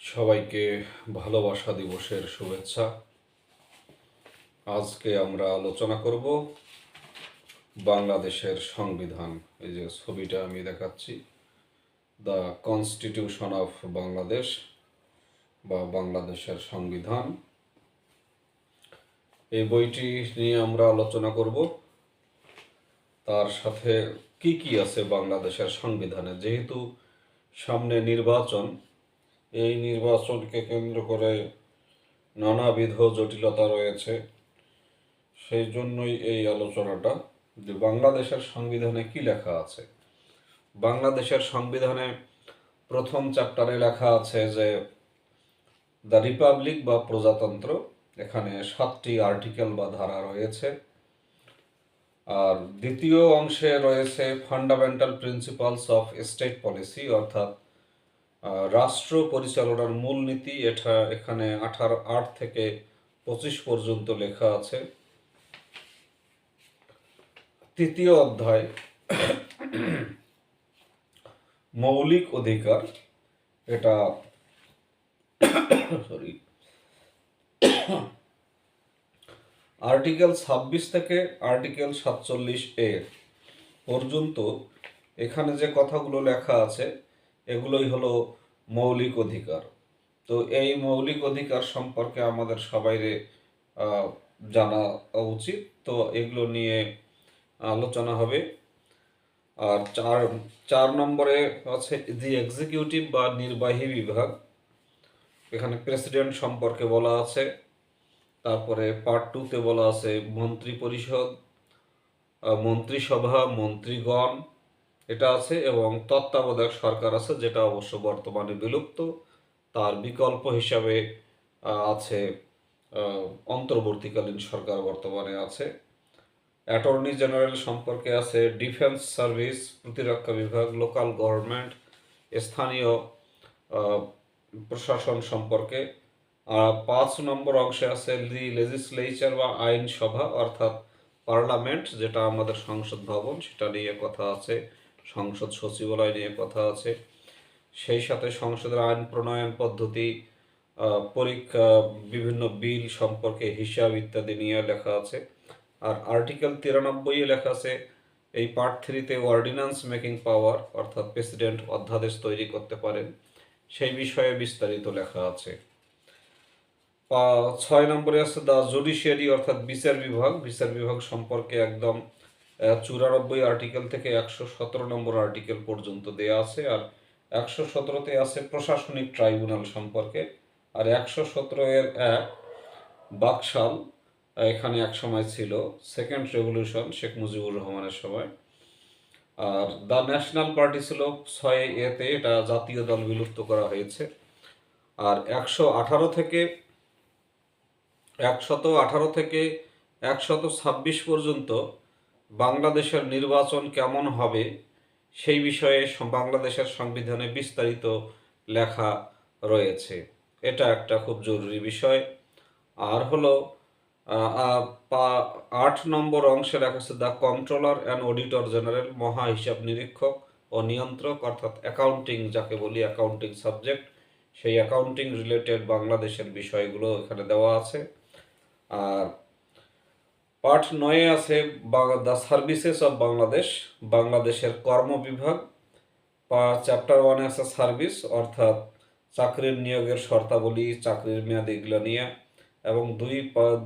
সবাইকে ভালোবাসা দিবসের শুভেচ্ছা। আজকে আমরা আলোচনা করব বাংলাদেশের সংবিধান। এই যে ছবিটা আমি দেখাচ্ছি, দ্য কনস্টিটিউশন অফ বাংলাদেশ বা বাংলাদেশের সংবিধান। এই বইটি নিয়ে আমরা আলোচনা করব। তার সাথে কি কি আছে বাংলাদেশের সংবিধানে? যেহেতু সামনে নির্বাচন এই নির্বাচনকে কেন্দ্র করে নানাবিধ জটিলতা রয়েছে। সেই জন্যই এই আলোচনাটা যে বাংলাদেশের সংবিধানে কি লেখা আছে? বাংলাদেশের সংবিধানে প্রথম চ্যাপ্টারে লেখা আছে যে দ্য রিপাবলিক বা প্রজাতন্ত্র, এখানে সাতটি আর্টিকেল বা ধারা রয়েছে। আর দ্বিতীয় অংশে রয়েছে fundamental principles of state policy, অর্থাৎ রাষ্ট্র পরিচালনার মূলনীতি এটা এখানে আঠারো আট থেকে পঁচিশ পর্যন্ত লেখা আছে। তৃতীয় অধ্যায়, মৌলিক অধিকার। এটা সরি, আর্টিকেল ছাব্বিশ থেকে আর্টিকেল সাতচল্লিশ এ পর্যন্ত এখানে যে কথাগুলো লেখা আছে এগুলোই হলো মৌলিক অধিকার। তো এই মৌলিক অধিকার সম্পর্কে আমাদের সবাইরে জানা উচিত। তো এগুলো নিয়ে আলোচনা হবে। আর চার চার নম্বরে আছে দি এক্সিকিউটিভ বা নির্বাহী বিভাগ। এখানে প্রেসিডেন্ট সম্পর্কে বলা আছে। তারপরে পার্ট টুতে বলা আছে মন্ত্রী পরিষদ মন্ত্রিসভা, মন্ত্রীগণ এটা আছে এবং তত্ত্বাবধায়ক সরকার আছে, যেটা অবশ্য বর্তমানে বিলুপ্ত। তার বিকল্প হিসাবে আছে অন্তর্বর্তীকালীন সরকার বর্তমানে আছে। অ্যাটর্নি জেনারেল সম্পর্কে আছে, ডিফেন্স সার্ভিস, প্রতিরক্ষা বিভাগ, লোকাল গভর্নমেন্ট, স্থানীয় প্রশাসন সম্পর্কে। আর পাঁচ নম্বর অংশে আছে, দি লেজিসলেচার বা আইনসভা, অর্থাৎ পার্লামেন্ট, যেটা আমাদের সংসদ ভবন, সেটা নিয়ে কথা আছে। সংসদ সচিবালয় নিয়ে কথা আছে। সেই সাথে সংসদের আইন প্রণয়ন পদ্ধতি পরীক্ষা, বিভিন্ন বিল সম্পর্কে হিসাব ইত্যাদি নিয়ে লেখা আছে। আর আর্টিকেল তিরানব্বই লেখা আছে, এই পার্ট থ্রিতে অর্ডিন্যান্স মেকিং পাওয়ার, অর্থাৎ প্রেসিডেন্ট অধ্যাদেশ তৈরি করতে পারেন, সেই বিষয়ে বিস্তারিত লেখা আছে। ছয় নম্বরে আছে দ্য জুডিশিয়ারি, অর্থাৎ বিচার বিভাগ। বিচার বিভাগ সম্পর্কে একদম চুরানব্বই আর্টিকেল থেকে একশো সতেরো নম্বর আর্টিকেল পর্যন্ত দেয়া আছে, আর একশো সতেরোতে আছে প্রশাসনিক ট্রাইব্যুনাল সম্পর্কে, আর একশো সতেরো এর এক বাকশাল এখানে এক সময় ছিল সেকেন্ড রেভলিউশন শেখ মুজিবুর রহমানের সময়। আর দ্য ন্যাশনাল পার্টি ছিল ছয় এতে, এটা জাতীয় দল বিলুপ্ত করা হয়েছে। আর একশো আঠারো থেকে একশত আঠারো থেকে একশত ছাব্বিশ পর্যন্ত বাংলাদেশের নির্বাচন কেমন হবে সেই বিষয়ে বাংলাদেশের সংবিধানে বিস্তারিত লেখা রয়েছে। এটা একটা খুব জরুরি বিষয়। আর হলো আট নম্বর অংশে লেখা আছে the controller and auditor general মহা হিসাব নিরীক্ষক ও নিয়ন্ত্রক অর্থাৎ অ্যাকাউন্টিং যাকে বলি অ্যাকাউন্টিং সাবজেক্ট সেই অ্যাকাউন্টিং রিলেটেড বাংলাদেশের বিষয়গুলো এখানে দেওয়া আছে। আর পার্ট নয়ে আছে দ্য সার্ভিসেস অফ বাংলাদেশ, বাংলাদেশের কর্ম বিভাগ। চ্যাপ্টার ওয়ানে আছে সার্ভিস, অর্থাৎ চাকরির নিয়োগের শর্তাবলী, চাকরির মেয়াদ এগুলো নিয়ে। এবং দুই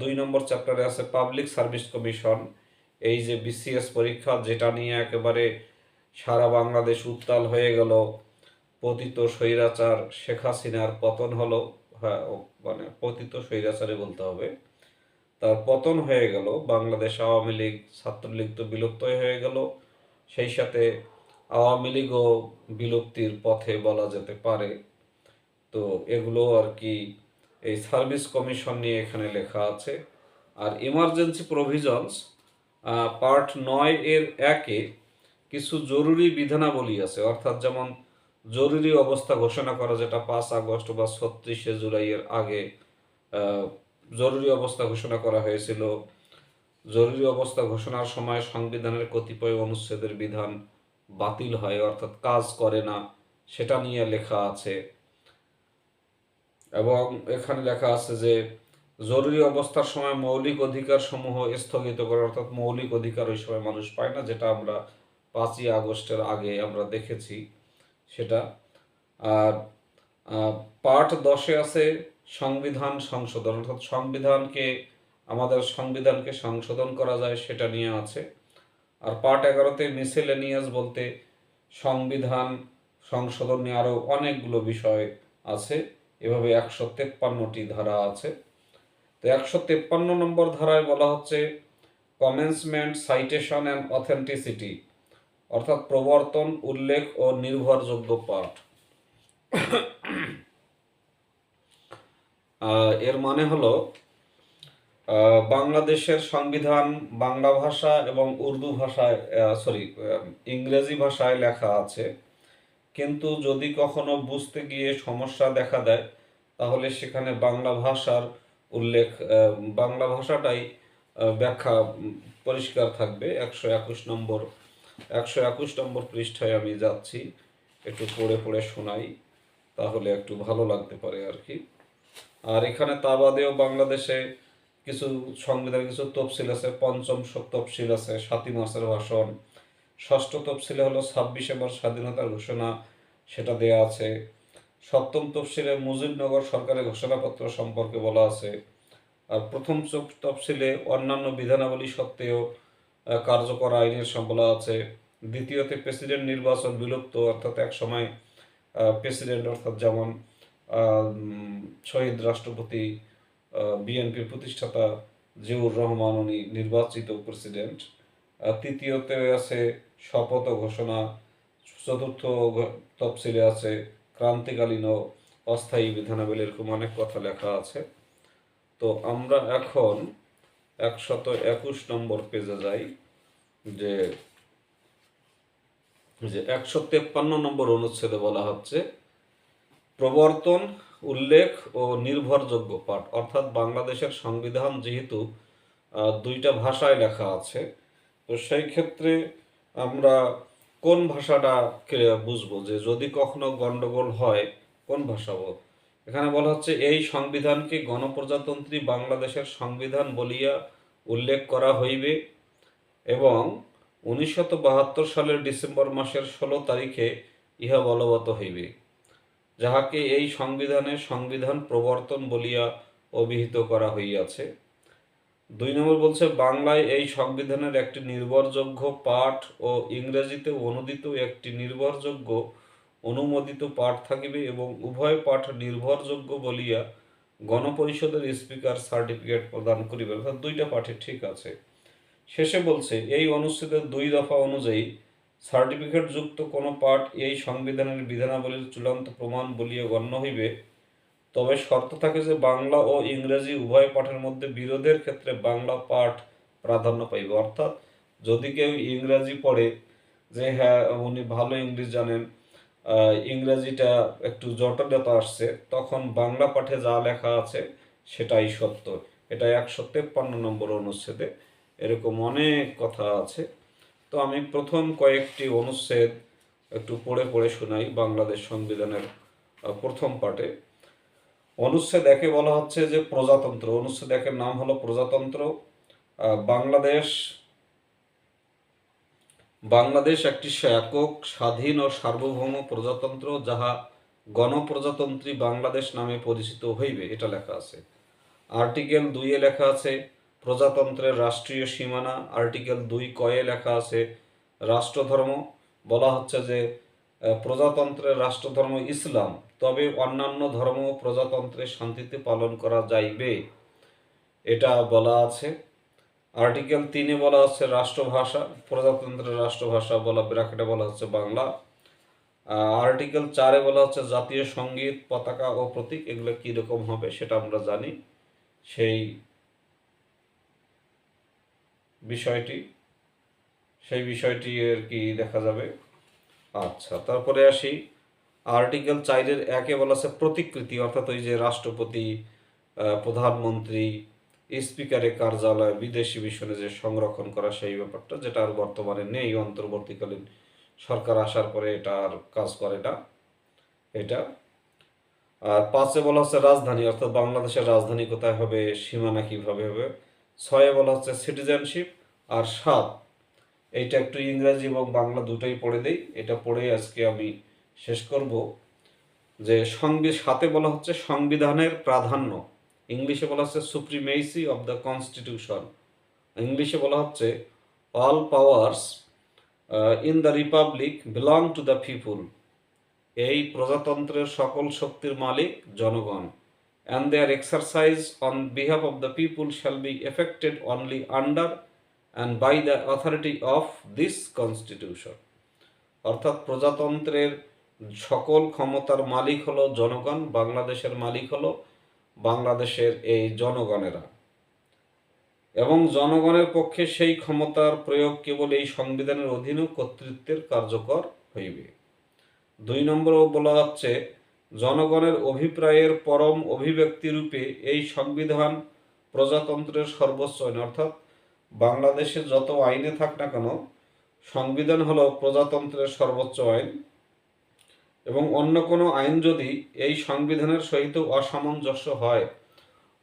দুই নম্বর চ্যাপ্টারে আছে পাবলিক সার্ভিস কমিশন, এই যে বিসিএস পরীক্ষা, যেটা নিয়ে একেবারে সারা বাংলাদেশ উত্তাল হয়ে গেল। পতিত স্বৈরাচার শেখ হাসিনার পতন হলো হ্যাঁ মানে পতিত স্বৈরাচারে বলতে হবে। তার পতন হয়ে গেল। বাংলাদেশ আওয়ামী লীগ, ছাত্রলীগ তো বিলুপ্তই হয়ে গেল। সেই সাথে আওয়ামী লীগও বিলুপ্তির পথে বলা যেতে পারে। তো এগুলো আর কি এই সার্ভিস কমিশন নিয়ে এখানে লেখা আছে। আর ইমার্জেন্সি প্রভিজনস পার্ট নয় এর একে কিছু জরুরি বিধানাবলী আছে। অর্থাৎ যেমন জরুরি অবস্থা ঘোষণা করা, যেটা পাঁচ আগস্ট বা ছত্রিশে জুলাইয়ের আগে জরুরি অবস্থা ঘোষণা করা হয়েছিল। জরুরি অবস্থা ঘোষণার সময় সংবিধানের কতিপয় অনুচ্ছেদের বিধান বাতিল হয়, অর্থাৎ কাজ করে না, সেটা নিয়ে লেখা আছে। এবং এখানে লেখা আছে যে, জরুরি অবস্থার সময় মৌলিক অধিকার সমূহ স্থগিত করে, অর্থাৎ মৌলিক অধিকার ওই সময় মানুষ পায় না, যেটা আমরা পাঁচই আগস্টের আগে আমরা দেখেছি সেটা। আর পার্ট দশে আছে সংবিধান সংশোধন, অর্থাৎ সংবিধানকে, আমাদের সংবিধানকে সংশোধন করা যায় সেটা নিয়ে আছে। আর পার্ট এগারোতে মিসেলেনিয়াস বলতে সংবিধান সংশোধন নিয়ে আরও অনেকগুলো বিষয় আছে। এভাবে একশো তেপ্পান্নটি ধারা আছে। তো একশো তেপ্পান্ন নম্বর ধারায় বলা হচ্ছে কমেন্সমেন্ট সাইটেশন অ্যান্ড অথেন্টিসিটি অর্থাৎ প্রবর্তন, উল্লেখ ও নির্ভরযোগ্য পাঠ। এর মানে হলো বাংলাদেশের সংবিধান বাংলা ভাষা এবং উর্দু ভাষায় সরি ইংরেজি ভাষায় লেখা আছে। কিন্তু যদি কখনো বুঝতে গিয়ে সমস্যা দেখা দেয়, তাহলে সেখানে বাংলা ভাষার উল্লেখ বাংলা ভাষাটাই ব্যাখ্যা পরিষ্কার থাকবে। একশো একুশ নম্বর, একশো একুশ নম্বর পৃষ্ঠায় আমি যাচ্ছি। একটু পড়ে পড়ে শোনাই, তাহলে একটু ভালো লাগতে পারে আর কি। আর এখানে তা বাদেও বাংলাদেশে কিছু সংবিধানের কিছু তফসিল আছে, পঞ্চম তফসিল আছে, সাতই মাসের ভাষণ। ষষ্ঠ তফসিলে হলো ছাব্বিশে মার্চ স্বাধীনতার ঘোষণা, সেটা দেয়া আছে। সপ্তম তফসিলে মুজিবনগর সরকারের ঘোষণাপত্র সম্পর্কে বলা আছে। আর প্রথম তফসিলে অন্যান্য বিধানাবলী সত্ত্বেও কার্যকর আইনের সব বলা আছে। দ্বিতীয়তে প্রেসিডেন্ট নির্বাচন বিলুপ্ত, অর্থাৎ এক সময় প্রেসিডেন্ট অর্থাৎ যেমন শহীদ রাষ্ট্রপতি বিএনপির প্রতিষ্ঠাতা জিয়াউর রহমান উনি নির্বাচিত প্রেসিডেন্ট। তৃতীয়তে আছে শপথ ঘোষণা, চতুর্থ তফসিলে আছে ক্রান্তিকালীন অস্থায়ী বিধানাবলী এরকম অনেক কথা লেখা আছে। তো আমরা এখন একশত একুশ নম্বর পেজে যাই, যে যে একশো তেপ্পান্ন নম্বর অনুচ্ছেদে বলা হচ্ছে প্রবর্তন, উল্লেখ ও নির্ভরযোগ্য পাঠ। অর্থাৎ বাংলাদেশের সংবিধান যেহেতু দুইটা ভাষায় লেখা আছে, তো সেই ক্ষেত্রে আমরা কোন ভাষাটা বুঝব? যে যদি কখনো গণ্ডগোল হয়, কোন ভাষা এখানে বলা হচ্ছে, এই সংবিধানকে গণপ্রজাতন্ত্রী বাংলাদেশের সংবিধান বলিয়া উল্লেখ করা হইবে এবং উনিশশত বাহাত্তর সালের ডিসেম্বর মাসের ষোলো তারিখে ইহা বলবৎ হইবে। যাহাকে এই সংবিধানে সংবিধান প্রবর্তন বলিয়া অভিহিত করা হইয়াছে। দুই নম্বর বলছে, বাংলায় এই সংবিধানের একটি নির্ভরযোগ্য পাঠ ও ইংরেজিতে অনুদিত একটি নির্ভরযোগ্য অনুমোদিত পাঠ থাকিবে এবং উভয় পাঠ নির্ভরযোগ্য বলিয়া গণপরিষদের স্পিকার সার্টিফিকেট প্রদান করিবে। অর্থাৎ দুইটা পাঠে ঠিক আছে। শেষে বলছে, এই অনুচ্ছেদের দুই দফা অনুযায়ী সার্টিফিকেট যুক্ত কোনো পাঠ এই সংবিধানের বিধানাবলীর চূড়ান্ত প্রমাণ বলিয়া গণ্য হইবে, তবে শর্ত থাকে যে বাংলা ও ইংরেজি উভয় পাঠের মধ্যে বিরোধের ক্ষেত্রে বাংলা পাঠ প্রাধান্য পাইবে। অর্থাৎ যদি কেউ ইংরাজি পড়ে, যে হ্যাঁ উনি ভালো ইংলিশ জানেন ইংরেজিটা একটু জটিলতা আসছে, তখন বাংলা পাঠে যা লেখা আছে সেটাই সত্য। এটা একশো তেপ্পান্ন নম্বর অনুচ্ছেদে এরকম অনেক কথা আছে। তো আমি প্রথম কয়েকটি অনুচ্ছেদ একটু পড়ে পড়ে শোনাই বাংলাদেশ সংবিধানের প্রথম পাঠে। অনুচ্ছেদ একে বলা হচ্ছে যে প্রজাতন্ত্র। অনুচ্ছেদ একের নাম হলো প্রজাতন্ত্র। বাংলাদেশ বাংলাদেশ একটি একক, স্বাধীন ও সার্বভৌম প্রজাতন্ত্র যাহা গণপ্রজাতন্ত্রী বাংলাদেশ নামে পরিচিত হইবে, এটা লেখা আছে। আর্টিকেল দুইয়ে লেখা আছে প্রজাতন্ত্রের রাষ্ট্রীয় সীমানা, আর্টিকেল দুই কয়ে লেখা আছে, রাষ্ট্রধর্ম। বলা হচ্ছে যে প্রজাতন্ত্রের রাষ্ট্রধর্ম ইসলাম, তবে অন্যান্য ধর্ম প্রজাতন্ত্রে শান্তিতে পালন করা যাইবে। এটা বলা আছে। আর্টিকেল তিনে বলা হচ্ছে রাষ্ট্রভাষা, প্রজাতন্ত্রের রাষ্ট্রভাষা বলা, ব্র্যাকেটে বলা হচ্ছে বাংলা। আর্টিকেল চারে বলা হচ্ছে জাতীয় সংগীত, পতাকা ও প্রতীক, এগুলো কীরকম হবে সেটা আমরা জানি। সেই বিষয়টি, সেই বিষয়টি আর কি দেখা যাবে? আচ্ছা তারপরে আসি। আর্টিকেল চারের একে বলা আছে প্রতিকৃতি, অর্থাৎ ওই যে রাষ্ট্রপতি প্রধানমন্ত্রী, স্পিকারের কার্যালয়, বিদেশি মিশনে যে সংরক্ষণ করা সেই ব্যাপারটা, যেটা আর বর্তমানে নেই, অন্তর্বর্তীকালীন সরকার আসার পরে এটা আর কাজ করে না, এটা। আর পাঁচে বলা হচ্ছে রাজধানী, অর্থাৎ বাংলাদেশের রাজধানী কোথায় হবে, সীমানা কীভাবে হবে? ছয়ে বলা হচ্ছে সিটিজেনশিপ আর সাত, এইটা একটু ইংরেজি এবং বাংলা দুটোই পড়ে দেই। এটা পড়ে আজকে আমি শেষ করব যে সংবি সাথে বলা হচ্ছে সংবিধানের প্রাধান্য। ইংলিশে বলা হচ্ছে সুপ্রিমেসি অফ দ্য কনস্টিটিউশন ইংলিশে বলা হচ্ছে all powers in the republic belong to the people এই প্রজাতন্ত্রের সকল শক্তির মালিক জনগণ। And their exercise on behalf of the people shall be effected only under and by the authority of this constitution অর্থাৎ প্রজাতন্ত্রের সকল ক্ষমতার মালিক হলো জনগণ, বাংলাদেশের মালিক হলো বাংলাদেশের এই জনগণেরা। এবং জনগণের পক্ষে সেই ক্ষমতার প্রয়োগ কেবল এই সংবিধানের অধীন কর্তৃত্বের কার্যকর হইবে। দুই নম্বরও বলা হচ্ছে জনগণের অভিপ্রায়ের পরম অভিব্যক্তি রূপে এই সংবিধান প্রজাতন্ত্রের সর্বোচ্চ আইন। অর্থাৎ বাংলাদেশে যত আইনে থাক না কেন, সংবিধান হলো প্রজাতন্ত্রের সর্বোচ্চ আইন। এবং অন্য কোনো আইন যদি এই সংবিধানের সহিত অসামঞ্জস্য হয়,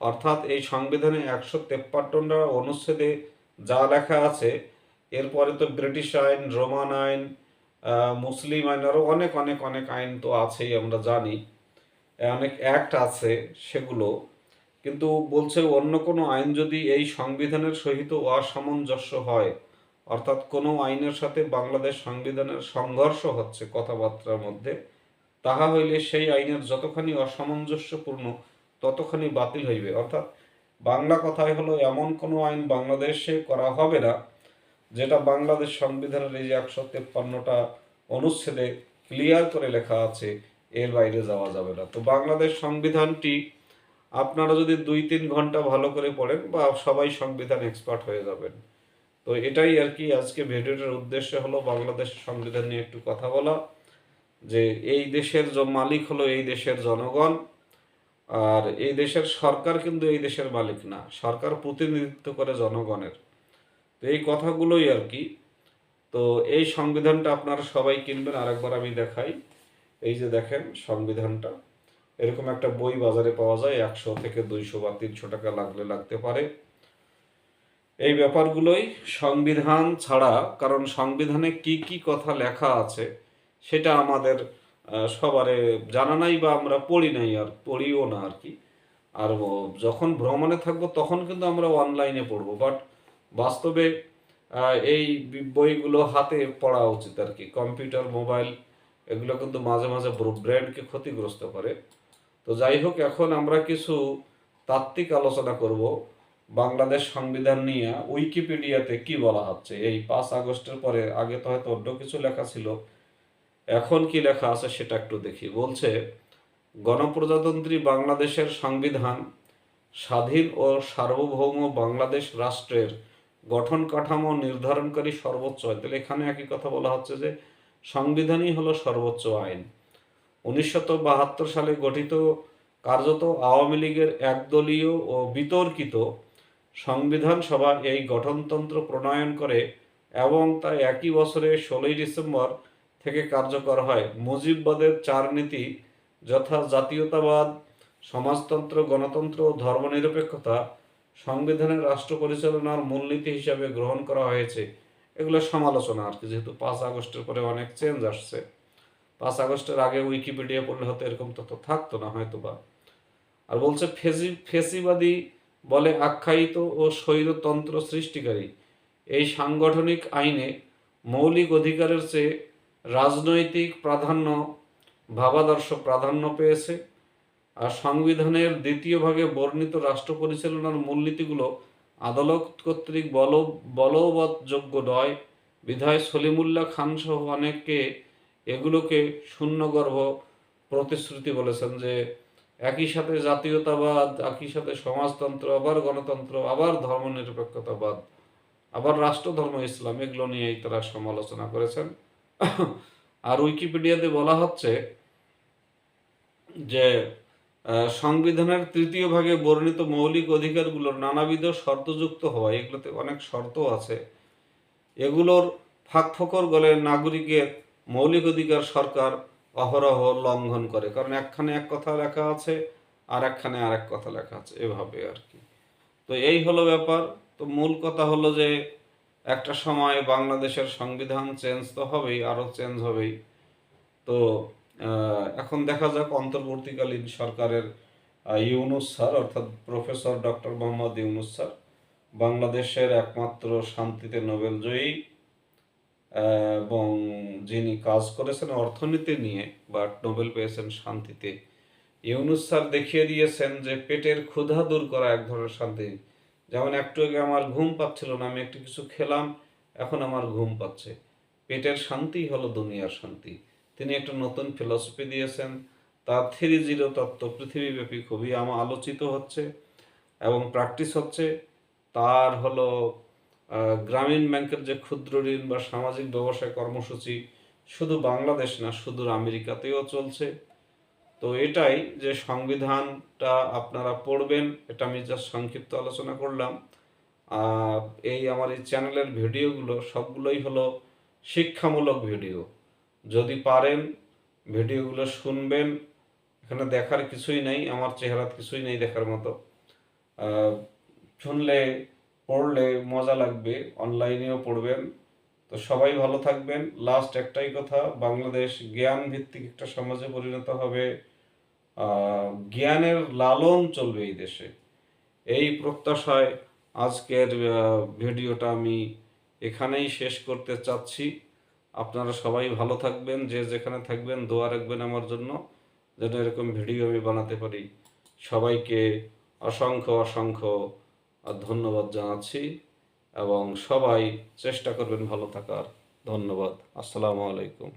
অর্থাৎ এই সংবিধানে একশো তেপ্পান্নটা অনুচ্ছেদে যা লেখা আছে, এরপরে তো ব্রিটিশ আইন, রোমান আইন মুসলিম আইন আরও অনেক অনেক অনেক আইন তো আছেই, আমরা জানি। অনেক অ্যাক্ট আছে সেগুলো। কিন্তু বলছে অন্য কোনো আইন যদি এই সংবিধানের সহিত অসামঞ্জস্য হয়, অর্থাৎ কোনো আইনের সাথে বাংলাদেশ সংবিধানের সংঘর্ষ হচ্ছে কথাবার্তার মধ্যে, তাহা হইলে সেই আইনের যতখানি অসামঞ্জস্যপূর্ণ, ততখানি বাতিল হইবে। অর্থাৎ বাংলা কথায় হলো, এমন কোনো আইন বাংলাদেশে করা হবে না যেটা বাংলাদেশ সংবিধানের এই যে একশো তেপ্পান্নটা অনুচ্ছেদে ক্লিয়ার করে লেখা আছে, এর বাইরে যাওয়া যাবে না। তো বাংলাদেশ সংবিধানটি আপনারা যদি দুই তিন ঘণ্টা ভালো করে পড়েন বা সবাই সংবিধান এক্সপার্ট হয়ে যাবেন। তো এটাই আর কি আজকে ভিডিওটার উদ্দেশ্য হলো বাংলাদেশ সংবিধান নিয়ে একটু কথা বলা, যে এই দেশের মালিক হলো এই দেশের জনগণ, আর এই দেশের সরকার কিন্তু এই দেশের মালিক না। সরকার প্রতিনিধিত্ব করে জনগণের। তো এই কথাগুলোই আর কি। তো এই সংবিধানটা আপনারা সবাই কিনবেন, আরেকবার আমি দেখাই। এই যে দেখেন সংবিধানটা, এরকম একটা বই বাজারে পাওয়া যায়, একশো থেকে দুইশো বা তিনশো টাকা লাগলে লাগতে পারে। এই ব্যাপারগুলোই সংবিধান ছাড়া, কারণ সংবিধানে কি কি কথা লেখা আছে সেটা আমাদের সবারে জানা নাই বা আমরা পড়ি নাই আর পড়িও না আর কি। আর যখন ভ্রমণে থাকব তখন কিন্তু আমরা অনলাইনে পড়ব বাট বাস্তবে এই বইগুলো হাতে পড়া উচিত আর কি। কম্পিউটার, মোবাইল, এগুলো কিন্তু মাঝে মাঝে ব্রেনকে ক্ষতিগ্রস্ত করে। তো যাই হোক, এখন আমরা কিছু তাত্ত্বিক আলোচনা করব বাংলাদেশ সংবিধান নিয়ে। উইকিপিডিয়াতে কি বলা হচ্ছে? এই পাঁচ আগস্টের পরে আগে তো হয়তো অন্য কিছু লেখা ছিল। এখন কি লেখা আছে সেটা একটু দেখি। বলছে, গণপ্রজাতন্ত্রী বাংলাদেশের সংবিধান স্বাধীন ও সার্বভৌম বাংলাদেশ রাষ্ট্রের গঠন কাঠামো নির্ধারণকারী সর্বোচ্চ আইন। তাহলে এখানে একই কথা বলা হচ্ছে যে সংবিধানই হলো সর্বোচ্চ আইন। উনিশশো বাহাত্তর সালে গঠিত কার্যত আওয়ামী লীগের একদলীয় ও বিতর্কিত সংবিধান সভা এই গঠনতন্ত্র প্রণয়ন করে এবং তা একই বছরে ষোলোই ডিসেম্বর থেকে কার্যকর হয়। মুজিববাদের চার নীতি, যথা জাতীয়তাবাদ, সমাজতন্ত্র, গণতন্ত্র ও ধর্মনিরপেক্ষতা সংবিধানের রাষ্ট্র পরিচালনার মূলনীতি হিসাবে গ্রহণ করা হয়েছে। এগুলো সমালোচনা আর কি, যেহেতু পাঁচ আগস্টের পরে অনেক চেঞ্জ আসছে। পাঁচ আগস্টের আগে উইকিপিডিয়া পড়লে হয়তো এরকম তথ্য থাকতো না হয়তো বা আর বলছে ফেসি ফেসিবাদী বলে আখ্যায়িত ও স্বৈরতন্ত্র সৃষ্টিকারী। এই সাংগঠনিক আইনে মৌলিক অধিকারের চেয়ে রাজনৈতিক প্রাধান্য, ভাবাদর্শ প্রাধান্য পেয়েছে। আর সংবিধানের দ্বিতীয় ভাগে বর্ণিত রাষ্ট্র পরিচালনার মূলনীতিগুলো আদালত কর্তৃক বল, বলবৎযোগ্য নয়। বিধায় সলিমুল্লাহ খান সহ অনেককে এগুলোকে শূন্যগর্ভ প্রতিশ্রুতি বলেছেন যে একই সাথে জাতীয়তাবাদ, একই সাথে সমাজতন্ত্র, আবার গণতন্ত্র, আবার ধর্মনিরপেক্ষতাবাদ, আবার রাষ্ট্রধর্ম, ইসলাম, এগুলো নিয়েই তারা সমালোচনা করেছেন। আর উইকিপিডিয়াতে বলা হচ্ছে যে সংবিধানের তৃতীয় ভাগে বর্ণিত মৌলিক অধিকারগুলোর নানাবিধ শর্তযুক্ত হওয়া, এগুলোতে অনেক শর্ত আছে। এগুলোর ফাঁক ফোকর গলে নাগরিকের মৌলিক অধিকার সরকার অহরহ লঙ্ঘন করে। কারণ একখানে এক কথা লেখা আছে আর একখানে আর এক কথা লেখা আছে, এভাবে আর কি। তো এই হলো ব্যাপার। তো মূল কথা হলো যে, একটা সময় বাংলাদেশের সংবিধান চেঞ্জ তো হবেই, আরও চেঞ্জ হবেই। তো এখন দেখা যাক অন্তর্বর্তীকালীন সরকারের ইউনুস স্যার, অর্থাৎ professor doctor Mohammad Yunus sir, বাংলাদেশের একমাত্র শান্তিতে নোবেল জয়ী এবং যিনি কাজ করেছেন অর্থনীতি নিয়ে বা নোবেল পেয়েছেন শান্তিতে। ইউনুস স্যার দেখিয়ে দিয়েছেন যে পেটের ক্ষুধা দূর করা এক ধরনের শান্তি। যেমন একটু আগে আমার ঘুম পাচ্ছিল না, আমি একটু কিছু খেলাম, এখন আমার ঘুম পাচ্ছে। পেটের শান্তি হলো দুনিয়ার শান্তি। তিনি একটা নতুন ফিলসফি দিয়েছেন। তার থ্রি জিরো তত্ত্ব পৃথিবীব্যাপী খুবই আমা আলোচিত হচ্ছে এবং প্র্যাকটিস হচ্ছে। তার হলো গ্রামীণ ব্যাংকের যে ক্ষুদ্র ঋণ বা সামাজিক ব্যবসায় কর্মসূচি, শুধু বাংলাদেশ না, শুধু আমেরিকাতেও চলছে। তো এটাই যে সংবিধানটা আপনারা পড়বেন, এটা আমি জাস্ট সংক্ষিপ্ত আলোচনা করলাম। এই আমার এই চ্যানেলের ভিডিওগুলো সবগুলোই হলো শিক্ষামূলক ভিডিও যদি পারেন, ভিডিওগুলো শুনবেন। এখানে দেখার কিছুই নেই, আমার চেহারা কিছুই নেই দেখার মতো। শুনলে, পড়লে মজা লাগবে, অনলাইনেও পড়বেন। তো সবাই ভালো থাকবেন। লাস্ট একটাই কথা, বাংলাদেশ জ্ঞান ভিত্তিক একটা সমাজে পরিণত হবে। জ্ঞানের লালন চলবে এই দেশে। এই প্রত্যাশায় আজকের ভিডিওটা আমি এখানেই শেষ করতে চাচ্ছি। আপনারা সবাই ভালো থাকবেন, যে যেখানে থাকবেন দোয়া রাখবেন আমার জন্য, যেন এরকম ভিডিও আমি বানাতে পারি। সবাইকে অসংখ্য অসংখ্য ধন্যবাদ জানাচ্ছি এবং সবাই চেষ্টা করবেন ভালো থাকার। ধন্যবাদ। আসসালামু আলাইকুম।